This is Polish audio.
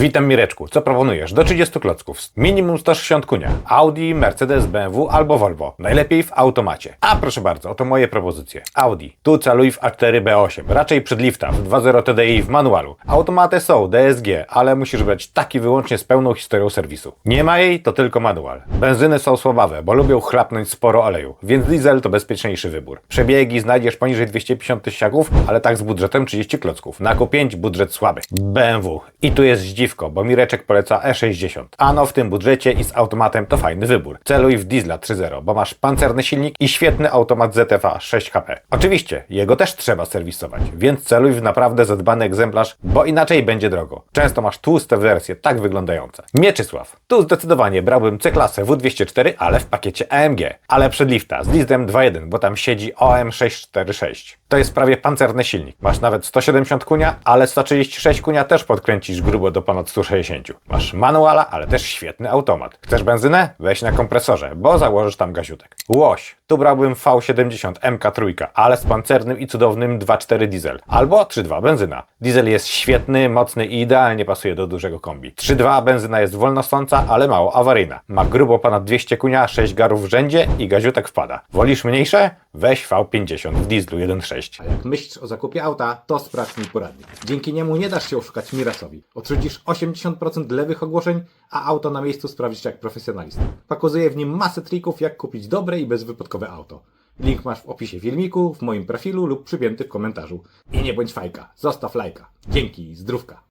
Witam Mireczku, co proponujesz? Do 30 klocków, minimum 160 kunia, Audi, Mercedes, BMW albo Volvo, najlepiej w automacie. A proszę bardzo, oto moje propozycje. Audi, tu celuj w A4 B8, raczej przedlifta w 2.0 TDI w manualu. Automaty są DSG, ale musisz brać taki wyłącznie z pełną historią serwisu. Nie ma jej, to tylko manual. Benzyny są słabawe, bo lubią chlapnąć sporo oleju, więc diesel to bezpieczniejszy wybór. Przebiegi znajdziesz poniżej 250 tysiaków, ale tak z budżetem 30 klocków. Na Q5 budżet słaby. BMW. I tu jest bo Mireczek poleca E60. Ano w tym budżecie i z automatem to fajny wybór. Celuj w diesla 3.0, bo masz pancerny silnik i świetny automat ZFA 6 HP. Oczywiście, jego też trzeba serwisować, więc celuj w naprawdę zadbany egzemplarz, bo inaczej będzie drogo. Często masz tłuste wersje, tak wyglądające. Mieczysław. Tu zdecydowanie brałbym C-klasę W204, ale w pakiecie AMG. Ale przed lifta z lizdem 2.1, bo tam siedzi OM646. To jest prawie pancerny silnik. Masz nawet 170 kunia, ale 136 kunia też podkręcisz grubo do ponad 160. Masz manuala, ale też świetny automat. Chcesz benzynę? Weź na kompresorze, bo założysz tam gaziutek. Łoś. Tu brałbym V70 MK3, ale z pancernym i cudownym 2.4 diesel. Albo 3.2 benzyna. Diesel jest świetny, mocny i idealnie pasuje do dużego kombi. 3.2 benzyna jest wolnostąca, ale mało awaryjna. Ma grubo ponad 200 kunia, 6 garów w rzędzie i gaziutek wpada. Wolisz mniejsze? Weź V50 w dieslu 1.6. A jak myślisz o zakupie auta, to sprawdź mój poradnik. Dzięki niemu nie dasz się oszukać Mirasowi. Odrzucisz 80% lewych ogłoszeń, a auto na miejscu sprawdzisz jak profesjonalista. Pokazuję w nim masę trików, jak kupić dobre i auto. Link masz w opisie filmiku, w moim profilu lub przypięty w komentarzu. I nie bądź fajka, zostaw lajka. Dzięki, zdrówka.